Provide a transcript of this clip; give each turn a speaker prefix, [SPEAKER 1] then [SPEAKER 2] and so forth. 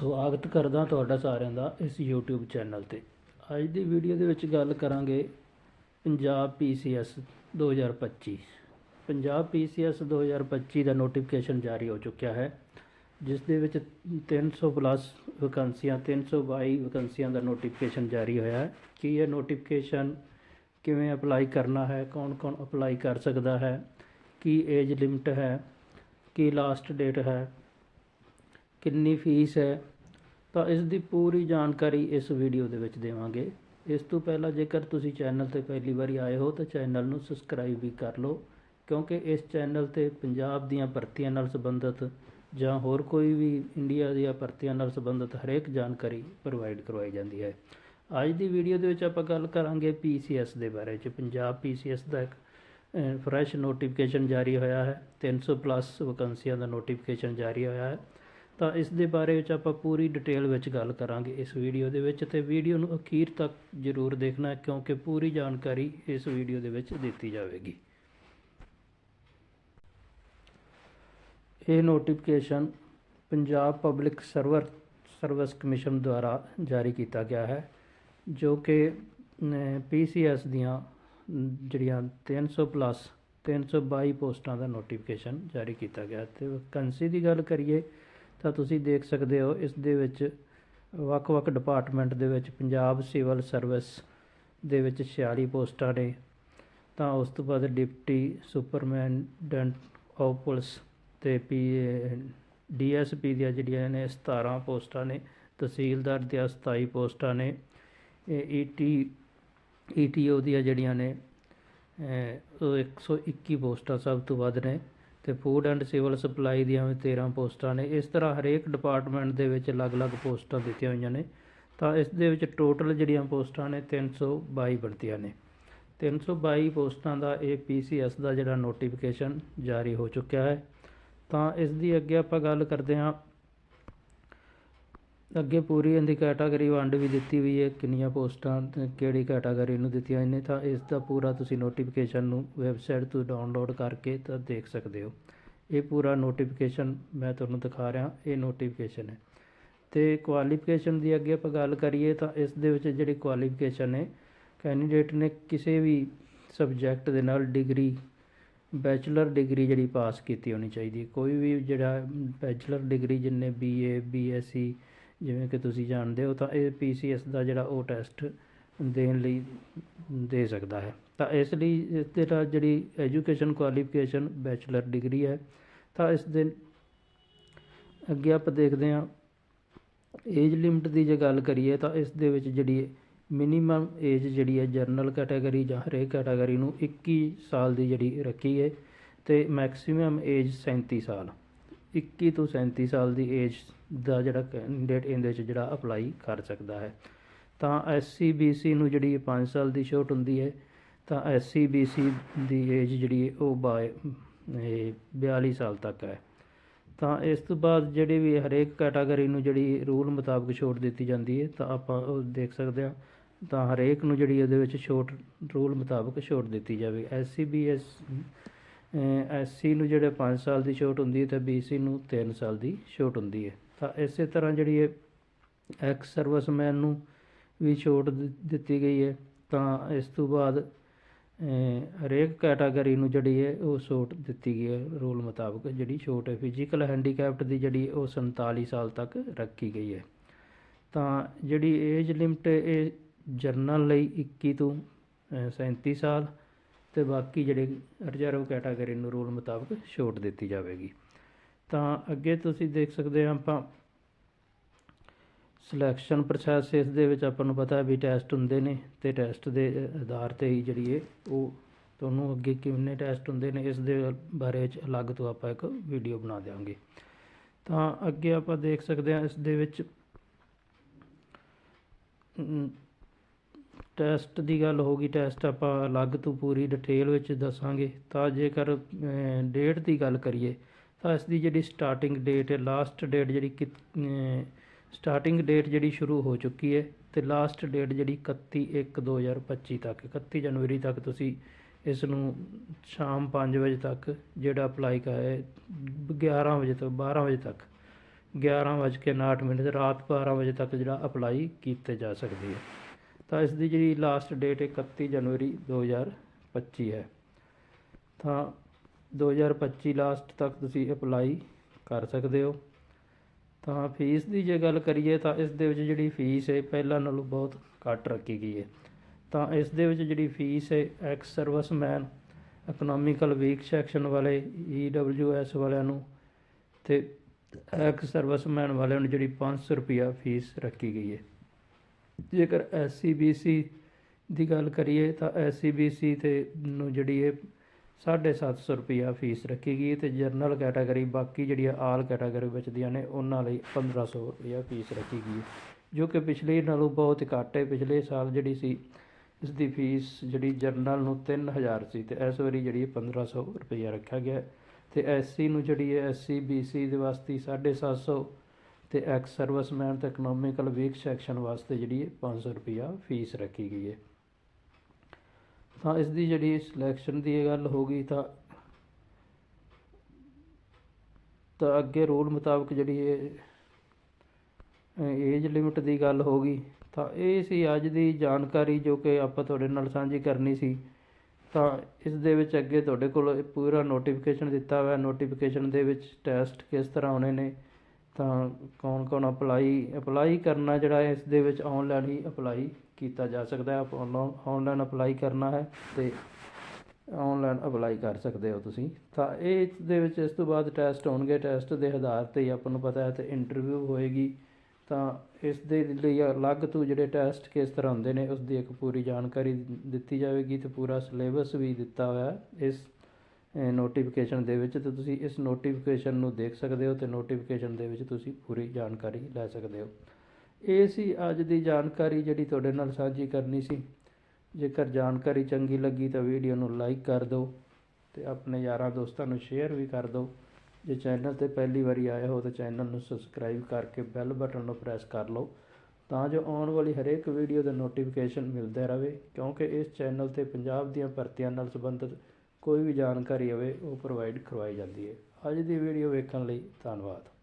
[SPEAKER 1] ਸਵਾਗਤ ਕਰਦਾ ਤੁਹਾਡਾ ਸਾਰਿਆਂ ਦਾ ਇਸ YouTube ਚੈਨਲ ਤੇ। ਅੱਜ ਦੀ ਵੀਡੀਓ ਦੇ ਵਿੱਚ ਗੱਲ ਕਰਾਂਗੇ ਪੰਜਾਬ PCS 2025 ਪੰਜਾਬ PCS 2025 ਦਾ ਨੋਟੀਫਿਕੇਸ਼ਨ ਜਾਰੀ ਹੋ ਚੁੱਕਿਆ ਹੈ, ਜਿਸ ਦੇ ਵਿੱਚ 300 ਪਲੱਸ ਵੈਕੈਂਸੀਆਂ 322 ਵੈਕੈਂਸੀਆਂ ਦਾ ਨੋਟੀਫਿਕੇਸ਼ਨ ਜਾਰੀ ਹੋਇਆ ਹੈ। ਕੀ ਇਹ ਨੋਟੀਫਿਕੇਸ਼ਨ ਕਿਵੇਂ ਅਪਲਾਈ ਕਰਨਾ ਹੈ, ਕੌਣ-ਕੌਣ ਅਪਲਾਈ ਕਰ ਸਕਦਾ ਹੈ, ਕੀ ਏਜ ਲਿਮਟ ਹੈ, ਕੀ ਲਾਸਟ ਡੇਟ ਹੈ ਕਿੰਨੀ ਫੀਸ ਹੈ, ਤਾਂ ਇਸ ਦੀ ਪੂਰੀ ਜਾਣਕਾਰੀ ਇਸ ਵੀਡੀਓ ਦੇ ਵਿੱਚ ਦੇਵਾਂਗੇ। ਇਸ ਤੋਂ ਪਹਿਲਾਂ ਜੇਕਰ ਤੁਸੀਂ ਚੈਨਲ ਤੇ ਪਹਿਲੀ ਵਾਰੀ ਆਏ ਹੋ, ਤਾਂ ਚੈਨਲ ਨੂੰ ਸਬਸਕ੍ਰਾਈਬ ਵੀ ਕਰ ਲਓ, ਕਿਉਂਕਿ ਇਸ ਚੈਨਲ ਤੇ ਪੰਜਾਬ ਦੀਆਂ ਭਰਤੀਆਂ ਨਾਲ ਸੰਬੰਧਿਤ ਜਾਂ ਹੋਰ ਕੋਈ ਵੀ ਇੰਡੀਆ ਦੀਆਂ ਭਰਤੀਆਂ ਨਾਲ ਸੰਬੰਧਿਤ ਹਰੇਕ ਜਾਣਕਾਰੀ ਪ੍ਰੋਵਾਈਡ ਕਰਵਾਈ ਜਾਂਦੀ ਹੈ। ਅੱਜ ਦੀ ਵੀਡੀਓ ਦੇ ਵਿੱਚ ਆਪਾਂ ਗੱਲ ਕਰਾਂਗੇ PCS ਦੇ ਬਾਰੇ ਚ। ਪੰਜਾਬ PCS ਦਾ ਇੱਕ ਫਰੈਸ਼ ਨੋਟੀਫਿਕੇਸ਼ਨ ਜਾਰੀ ਹੋਇਆ ਹੈ। 300 ਪਲੱਸ ਵੈਕੈਂਸੀਆਂ ਦਾ ਨੋਟੀਫਿਕੇਸ਼ਨ ਜਾਰੀ ਹੋਇਆ ਹੈ। ਤਾਂ ਇਸ ਦੇ ਬਾਰੇ ਵਿੱਚ ਆਪਾਂ ਪੂਰੀ ਡਿਟੇਲ ਵਿੱਚ ਗੱਲ ਕਰਾਂਗੇ ਇਸ ਵੀਡੀਓ ਦੇ ਵਿੱਚ ਤੇ ਵੀਡੀਓ ਨੂੰ ਅਖੀਰ ਤੱਕ ਜ਼ਰੂਰ ਦੇਖਣਾ ਕਿਉਂਕਿ ਪੂਰੀ ਜਾਣਕਾਰੀ ਇਸ ਵੀਡੀਓ ਦੇ ਵਿੱਚ ਦਿੱਤੀ ਜਾਵੇਗੀ। ਇਹ notification Punjab public server service commission ਦੁਆਰਾ ਜਾਰੀ ਕੀਤਾ ਗਿਆ ਹੈ ਜੋ ਕਿ ਪੀਸੀਐਸ ਦੀਆਂ ਅਮ, ਜਿਹੜੀਆਂ 300 ਪਲੱਸ 322 ਪੋਸਟਾਂ ਦਾ ਨੋਟੀਫਿਕੇਸ਼ਨ ਜਾਰੀ ਕੀਤਾ ਗਿਆ ਤੇ ਵੈਕੈਂਸੀ ਦੀ ਗੱਲ ਕਰੀਏ ਤਾਂ ਤੁਸੀਂ ਦੇਖ ਸਕਦੇ ਹੋ ਇਸ ਦੇ ਵਿੱਚ ਵੱਖ-ਵੱਖ ਡਿਪਾਰਟਮੈਂਟ ਦੇ ਵਿੱਚ ਪੰਜਾਬ ਸਿਵਲ ਸਰਵਿਸ ਦੇ ਵਿੱਚ 46 ਪੋਸਟਾਂ ਨੇ। ਤਾਂ ਉਸ ਤੋਂ ਬਾਅਦ ਡਿਪਟੀ ਸੁਪਰਮੈਂਡੈਂਟ ਆਫ ਪੁਲਿਸ ਤੇ ਪੀ ਡੀਐਸਪੀ ਦੀਆਂ ਜਿਹੜੀਆਂ ਨੇ 17 ਪੋਸਟਾਂ ਨੇ ਤਹਿਸੀਲਦਾਰ ਦੀਆਂ 27 ਪੋਸਟਾਂ ਨੇ। ਈਟੀ ਈਟੀਓ ਦੀਆਂ ਜਿਹੜੀਆਂ ਨੇ ਅਹ, ਉਹ 121 ਪੋਸਟਾਂ ਸਭ ਤੋਂ ਵੱਧ ਨੇ। ਤੇ ਫੂਡ ਐਂਡ ਸਿਵਲ ਸਪਲਾਈ ਦੀਆਂ ਵੀ 13 ਪੋਸਟਾਂ ਨੇ। ਇਸ ਤਰ੍ਹਾਂ ਹਰੇਕ ਡਿਪਾਰਟਮੈਂਟ ਦੇ ਵਿੱਚ ਅਲੱਗ-ਅਲੱਗ ਪੋਸਟਾਂ ਦਿੱਤੀਆਂ ਹੋਈਆਂ ਨੇ। ਤਾਂ ਇਸ ਦੇ ਵਿੱਚ ਟੋਟਲ ਜਿਹੜੀਆਂ ਪੋਸਟਾਂ ਨੇ 322 ਬਣਤੀਆਂ ਨੇ। 322 ਪੋਸਟਾਂ ਦਾ ਇਹ ਪੀਸੀਐਸ ਦਾ ਜਿਹੜਾ ਨੋਟੀਫਿਕੇਸ਼ਨ ਜਾਰੀ ਹੋ ਚੁੱਕਿਆ ਹੈ। ਤਾਂ ਇਸ ਦੀ ਅੱਗੇ ਆਪਾਂ ਗੱਲ ਕਰਦੇ ਹਾਂ ਅੱਗੇ ਪੂਰੀ ਇਹਦੀ ਕੈਟਾਗਰੀ ਵੰਡ ਵੀ ਦਿੱਤੀ ਹੋਈ ਹੈ, ਕਿੰਨੀਆਂ ਪੋਸਟਾਂ ਤੇ ਕਿਹੜੀ ਕੈਟਾਗਰੀ ਨੂੰ ਦਿੱਤੀਆਂ ਨੇ ਤਾਂ ਇਸ ਦਾ ਪੂਰਾ ਤੁਸੀਂ ਨੋਟੀਫਿਕੇਸ਼ਨ ਨੂੰ ਵੈਬਸਾਈਟ ਤੋਂ ਡਾਊਨਲੋਡ ਕਰਕੇ ਤਾਂ ਦੇਖ ਸਕਦੇ ਹੋ। ਇਹ ਪੂਰਾ ਨੋਟੀਫਿਕੇਸ਼ਨ ਮੈਂ ਤੁਹਾਨੂੰ ਦਿਖਾ ਰਿਹਾ, ਇਹ ਨੋਟੀਫਿਕੇਸ਼ਨ ਹੈ। ਤੇ ਕੁਆਲੀਫਿਕੇਸ਼ਨ ਦੀ ਅੱਗੇ ਆਪਾਂ ਗੱਲ ਕਰੀਏ ਤਾਂ ਇਸ ਦੇ ਵਿੱਚ ਜਿਹੜੀ ਕੁਆਲੀਫਿਕੇਸ਼ਨ ਹੈ ਕੈਂਡੀਡੇਟ ਨੇ ਕਿਸੇ ਵੀ ਸਬਜੈਕਟ ਦੇ ਨਾਲ ਡਿਗਰੀ ਬੈਚਲਰ ਡਿਗਰੀ ਜਿਹੜੀ ਪਾਸ ਕੀਤੀ ਹੋਣੀ ਚਾਹੀਦੀ ਹੈ। ਕੋਈ ਵੀ ਜਿਹੜਾ ਬੈਚਲਰ ਡਿਗਰੀ ਜਿੰਨੇ ਬੀਏ ਬੀਐਸਸੀ ਜਿਵੇਂ ਕਿ ਤੁਸੀਂ ਜਾਣਦੇ ਹੋ, ਤਾਂ ਇਹ ਪੀਸੀਐਸ ਦਾ ਜਿਹੜਾ ਉਹ ਟੈਸਟ ਦੇਣ ਲਈ ਦੇ ਸਕਦਾ ਹੈ। ਤਾਂ ਇਸ ਲਈ ਇਸ ਦੇ ਨਾਲ ਜਿਹੜੀ ਐਜੂਕੇਸ਼ਨ ਕੁਆਲੀਫਿਕੇਸ਼ਨ ਬੈਚਲਰ ਡਿਗਰੀ ਹੈ, ਤਾਂ ਇਸ ਦੇ ਅੱਗੇ ਆਪਾਂ ਦੇਖਦੇ ਹਾਂ ਏਜ ਲਿਮਟ ਦੀ ਜੇ ਗੱਲ ਕਰੀਏ, ਤਾਂ ਇਸ ਦੇ ਵਿੱਚ ਜਿਹੜੀ ਮਿਨੀਮਮ ਏਜ ਜਿਹੜੀ ਹੈ ਜਨਰਲ ਕੈਟਾਗਰੀ ਜਾਂ ਹਰੇਕ ਕੈਟਾਗਰੀ ਨੂੰ 21 ਸਾਲ ਦੀ ਜਿਹੜੀ ਰੱਖੀ ਹੈ ਤੇ ਮੈਕਸਿਮਮ ਏਜ 37 ਸਾਲ। 21 ਤੋਂ 37 ਸਾਲ ਦੀ ਏਜ ਦਾ ਜਿਹੜਾ ਕੈਂਡੀਡੇਟ ਇਹਦੇ ਵਿੱਚ ਜਿਹੜਾ ਅਪਲਾਈ ਕਰ ਸਕਦਾ ਹੈ। ਤਾਂ ਐਸਸੀ ਬੀਸੀ ਨੂੰ ਜਿਹੜੀ 5 ਸਾਲ ਦੀ ਛੋਟ ਹੁੰਦੀ ਹੈ, ਤਾਂ ਐਸਸੀ ਬੀਸੀ ਦੀ ਏਜ ਜਿਹੜੀ ਉਹ ਬਾਏ 42 ਸਾਲ ਤੱਕ ਹੈ। ਤਾਂ ਇਸ ਤੋਂ ਬਾਅਦ ਜਿਹੜੀ ਵੀ ਹਰੇਕ ਕੈਟਾਗਰੀ ਨੂੰ ਜਿਹੜੀ ਰੂਲ ਮੁਤਾਬਕ ਛੋਟ ਦਿੱਤੀ ਜਾਂਦੀ ਹੈ, ਤਾਂ ਆਪਾਂ ਉਹ ਦੇਖ ਸਕਦੇ ਹਾਂ। ਤਾਂ ਹਰੇਕ ਨੂੰ ਜਿਹੜੀ ਉਹਦੇ ਵਿੱਚ ਛੋਟ ਰੂਲ ਮੁਤਾਬਕ ਛੋਟ ਦਿੱਤੀ ਜਾਵੇ। ਐਸਸੀ ਬੀਐਸ ਐਸਸੀ ਨੂੰ ਜਿਹੜੇ 5 ਸਾਲ ਦੀ ਛੋਟ ਹੁੰਦੀ ਹੈ ਤੇ ਬੀਸੀ ਨੂੰ 3 ਸਾਲ ਦੀ ਛੋਟ ਹੁੰਦੀ ਹੈ। ਤਾਂ ਇਸੇ ਤਰ੍ਹਾਂ ਜਿਹੜੀ ਹੈ ਐਕਸ ਸਰਵਿਸਮੈਨ ਨੂੰ ਵੀ ਛੋਟ ਦਿ- ਦਿੱਤੀ ਗਈ ਹੈ ਤਾਂ ਇਸ ਤੋਂ ਬਾਅਦ ਹਰੇਕ ਕੈਟਾਗਰੀ ਨੂੰ ਜਿਹੜੀ ਹੈ ਉਹ ਛੋਟ ਦਿੱਤੀ ਗਈ ਹੈ ਰੂਲ ਮੁਤਾਬਕ ਜਿਹੜੀ ਛੋਟ ਹੈ ਫਿਜ਼ੀਕਲ ਹੈਂਡੀਕੈਪਟ ਦੀ ਜਿਹੜੀ ਉਹ 47 ਸਾਲ ਤੱਕ ਰੱਖੀ ਗਈ ਹੈ। ਤਾਂ ਜਿਹੜੀ ਏਜ ਲਿਮਟ ਇਹ ਜਰਨਲ ਲਈ 21 ਤੋਂ ਅਹ, 37 ਸਾਲ ਤੇ ਬਾਕੀ ਜਿਹੜੇ ਰਿਜ਼ਰਵ ਕੈਟਾਗਰੀ ਨੂੰ ਰੂਲ ਮੁਤਾਬਕ ਛੋਟ ਦਿੱਤੀ ਜਾਵੇਗੀ। ਤਾਂ ਅੱਗੇ ਤੁਸੀਂ ਦੇਖ ਸਕਦੇ ਹਾਂ ਆਪਾਂ ਸਿਲੈਕਸ਼ਨ ਪ੍ਰੋਸੈਸ ਇਸ ਦੇ ਵਿੱਚ ਆਪਾਂ ਨੂੰ ਪਤਾ ਵੀ ਟੈਸਟ ਹੁੰਦੇ ਨੇ ਤੇ ਟੈਸਟ ਦੇ ਆਧਾਰ ਤੇ ਹੀ ਜਿਹੜੀ ਹੈ ਉਹ ਤੁਹਾਨੂੰ ਅੱਗੇ ਕਿੰਨੇ ਟੈਸਟ ਹੁੰਦੇ ਨੇ ਇਸ ਦੇ ਬਾਰੇ ਵਿੱਚ ਅਲੱਗ ਤੋਂ ਆਪਾਂ ਇੱਕ ਵੀਡੀਓ ਬਣਾ ਦੇਵਾਂਗੇ ਤਾਂ ਅੱਗੇ ਆਪਾਂ ਦੇਖ ਸਕਦੇ ਹਾਂ ਇਸ ਦੇ ਵਿੱਚ ਟੈਸਟ ਦੀ ਗੱਲ ਹੋਗੀ ਟੈਸਟ ਆਪਾਂ ਅਲੱਗ ਤੋਂ ਪੂਰੀ ਡਿਟੇਲ ਵਿੱਚ ਦੱਸਾਂਗੇ। ਤਾਂ ਜੇਕਰ ਡੇਟ ਦੀ ਗੱਲ ਕਰੀਏ, ਤਾਂ ਇਸ ਦੀ ਜਿਹੜੀ ਸਟਾਰਟਿੰਗ ਡੇਟ ਹੈ ਲਾਸਟ ਡੇਟ ਜਿਹੜੀ ਕਿ ਸਟਾਰਟਿੰਗ ਡੇਟ ਜਿਹੜੀ ਸ਼ੁਰੂ ਹੋ ਚੁੱਕੀ ਹੈ ਤੇ ਲਾਸਟ ਡੇਟ ਜਿਹੜੀ 31 1 2025 ਤੱਕ 31 ਜਨਵਰੀ ਤੱਕ ਤੁਸੀਂ ਇਸ ਨੂੰ ਸ਼ਾਮ 5 ਵਜੇ ਤੱਕ ਜਿਹੜਾ ਅਪਲਾਈ ਕਰੇ 11 ਵਜੇ ਤੋਂ 12 ਵਜੇ ਤੱਕ 11:59 ਮਿੰਟ ਰਾਤ 12 ਵਜੇ ਤੱਕ ਜਿਹੜਾ ਅਪਲਾਈ ਕੀਤੇ ਜਾ ਸਕਦੇ ਹੈ ਤਾਂ ਇਸ ਦੀ ਜਿਹੜੀ ਲਾਸਟ ਡੇਟ 31 ਜਨਵਰੀ 2025 ਹੈ। ਤਾਂ 2025 ਲਾਸਟ ਤੱਕ ਤੁਸੀਂ ਅਪਲਾਈ ਕਰ ਸਕਦੇ ਹੋ। ਤਾਂ ਫੀਸ ਦੀ ਜੇ ਗੱਲ ਕਰੀਏ ਤਾਂ ਇਸ ਦੇ ਵਿੱਚ ਜਿਹੜੀ ਫੀਸ ਹੈ, ਪਹਿਲਾਂ ਨਾਲੋਂ ਬਹੁਤ ਘੱਟ ਰੱਖੀ ਗਈ ਹੈ। ਤਾਂ ਇਸ ਦੇ ਵਿੱਚ ਜਿਹੜੀ ਫੀਸ ਹੈ ex serviceman economical week section ਵਾਲੇ ਈਡਬਲਯੂਐਸ ਵਾਲਿਆਂ ਨੂੰ ਤੇ ਐਕਸ ਸਰਵਿਸਮੈਨ ਵਾਲਿਆਂ ਨੂੰ ਜਿਹੜੀ 500 ਰੁਪਿਆ ਫੀਸ ਰੱਖੀ ਗਈ ਹੈ। ਜੇਕਰ ਐਸਸੀਬੀਸੀ ਦੀ ਗੱਲ ਕਰੀਏ ਤਾਂ ਐਸਸੀਬੀਸੀ ਤੇ ਨੂੰ ਜਿਹੜੀ ਹੈ 750 ਰੁਪਿਆ ਫੀਸ ਰੱਖੀ ਗਈ ਹੈ ਤੇ ਜਨਰਲ ਕੈਟਾਗਰੀ ਬਾਕੀ ਜਿਹੜੀਆਂ ਆਲ ਕੈਟਾਗਰੀ ਵਿੱਚ ਦੀਆਂ ਨੇ, ਉਹਨਾਂ ਲਈ 1500 ਰੁਪਿਆ ਫੀਸ ਰੱਖੀ ਗਈ ਜੋ ਕਿ ਪਿਛਲੇ ਨਾਲੋਂ ਬਹੁਤ ਘੱਟ ਹੈ। ਪਿਛਲੇ ਸਾਲ ਜਿਹੜੀ ਸੀ ਇਸ ਦੀ ਫੀਸ ਜਿਹੜੀ ਜਨਰਲ ਨੂੰ 3000 ਸੀ ਤੇ ਇਸ ਵਾਰੀ ਜਿਹੜੀ ਹੈ 1500 ਰੁਪਿਆ ਰੱਖਿਆ ਗਿਆ ਹੈ। ਤੇ ਐਸਸੀ ਨੂੰ ਜਿਹੜੀ ਹੈ ਐਸਸੀ ਬੀਸੀ ਦੇ ਵਾਸਤੇ 750 ਤੇ ਐਕਸ ਸਰਵਿਸਮੈਨ ਤੇ ਇਕਨੋਮਿਕਲ ਵੀਕ ਸੈਕਸ਼ਨ ਵਾਸਤੇ ਜਿਹੜੀ ਹੈ 500 ਰੁਪਿਆ ਫੀਸ ਰੱਖੀ ਗਈ ਹੈ। ਤਾਂ ਇਸ ਦੀ ਜਿਹੜੀ ਸਿਲੈਕਸ਼ਨ ਦੀ ਇਹ ਗੱਲ ਹੋ ਗਈ ਤਾਂ ਤਾਂ ਅੱਗੇ ਰੂਲ ਮੁਤਾਬਕ ਜਿਹੜੀ ਇਹ ਏਜ ਲਿਮਿਟ ਦੀ ਗੱਲ ਹੋ ਗਈ। ਤਾਂ ਇਹ ਸੀ ਅੱਜ ਦੀ ਜਾਣਕਾਰੀ ਜੋ ਕਿ ਆਪਾਂ ਤੁਹਾਡੇ ਨਾਲ ਸਾਂਝੀ ਕਰਨੀ ਸੀ। ਤਾਂ ਇਸ ਦੇ ਵਿੱਚ ਅੱਗੇ ਤੁਹਾਡੇ ਕੋਲ ਪੂਰਾ ਨੋਟੀਫਿਕੇਸ਼ਨ ਦਿੱਤਾ ਹੋਇਆ। ਨੋਟੀਫਿਕੇਸ਼ਨ ਦੇ ਵਿੱਚ ਟੈਸਟ ਕਿਸ ਤਰ੍ਹਾਂ ਹੋਣੇ ਨੇ ਤਾਂ ਕੌਣ ਕੌਣ ਅਪਲਾਈ ਅਪਲਾਈ ਕਰਨਾ ਜਿਹੜਾ ਇਸ ਦੇ ਵਿੱਚ ਔਨਲਾਈਨ ਹੀ ਅਪਲਾਈ ਕੀਤਾ ਜਾ ਸਕਦਾ ਹੈ। ਔਨਲਾਈਨ ਆਨਲਾਈਨ ਅਪਲਾਈ ਕਰਨਾ ਹੈ ਤੇ ਔਨਲਾਈਨ ਅਪਲਾਈ ਕਰ ਸਕਦੇ ਹੋ ਤੁਸੀਂ। ਤਾਂ ਇਹ ਇਸ ਦੇ ਵਿੱਚ ਇਸ ਤੋਂ ਬਾਅਦ ਟੈਸਟ ਹੋਣਗੇ। ਟੈਸਟ ਦੇ ਆਧਾਰ ਤੇ ਹੀ ਆਪਾਂ ਨੂੰ ਪਤਾ ਹੈ ਤੇ ਇੰਟਰਵਿਊ ਹੋਏਗੀ। ਤਾਂ ਇਸ ਦੇ ਲਈ ਅਲੱਗ ਤੋਂ ਜਿਹੜੇ ਟੈਸਟ ਕਿਸ ਤਰ੍ਹਾਂ ਹੁੰਦੇ ਨੇ, ਉਸ ਦੀ ਇੱਕ ਪੂਰੀ ਜਾਣਕਾਰੀ ਦਿੱਤੀ ਜਾਵੇਗੀ ਤੇ ਪੂਰਾ ਸਿਲੇਬਸ ਵੀ ਦਿੱਤਾ ਹੋਇਆ ਇਸ ਨੋਟੀਫਿਕੇਸ਼ਨ ਦੇ ਵਿੱਚ ਤੇ ਤੁਸੀਂ ਇਸ ਨੋਟੀਫਿਕੇਸ਼ਨ ਨੂੰ ਦੇਖ ਸਕਦੇ ਹੋ ਤੇ ਨੋਟੀਫਿਕੇਸ਼ਨ ਦੇ ਵਿੱਚ ਤੁਸੀਂ ਪੂਰੀ ਜਾਣਕਾਰੀ ਲੈ ਸਕਦੇ ਹੋ। ਇਹ ਸੀ ਅੱਜ ਦੀ ਜਾਣਕਾਰੀ ਜਿਹੜੀ ਤੁਹਾਡੇ ਨਾਲ ਸਾਂਝੀ ਕਰਨੀ ਸੀ। ਜੇਕਰ ਜਾਣਕਾਰੀ ਚੰਗੀ ਲੱਗੀ ਤਾਂ ਵੀਡੀਓ ਨੂੰ ਲਾਈਕ ਕਰ ਦਿਓ ਤੇ ਆਪਣੇ ਯਾਰਾਂ ਦੋਸਤਾਂ ਨੂੰ ਸ਼ੇਅਰ ਵੀ ਕਰ ਦਿਓ। ਜੇ ਚੈਨਲ ਤੇ ਪਹਿਲੀ ਵਾਰੀ ਆਏ ਹੋ ਤਾਂ ਚੈਨਲ ਨੂੰ ਸਬਸਕ੍ਰਾਈਬ ਕਰਕੇ ਬੈਲ ਬਟਨ ਨੂੰ ਪ੍ਰੈਸ ਕਰ ਲਓ ਤਾਂ ਜੋ ਆਉਣ ਵਾਲੀ ਹਰੇਕ ਵੀਡੀਓ ਦਾ ਨੋਟੀਫਿਕੇਸ਼ਨ ਮਿਲਦਾ ਰਹੇ ਕਿਉਂਕਿ ਇਸ ਚੈਨਲ ਤੇ ਪੰਜਾਬ ਦੀਆਂ ਭਰਤੀਆਂ ਨਾਲ ਸੰਬੰਧਿਤ ਕੋਈ ਵੀ ਜਾਣਕਾਰੀ ਹੋਵੇ, ਉਹ ਪ੍ਰੋਵਾਈਡ ਕਰਵਾਈ ਜਾਂਦੀ ਹੈ। ਅੱਜ ਦੀ ਵੀਡੀਓ ਵੇਖਣ ਲਈ ਧੰਨਵਾਦ।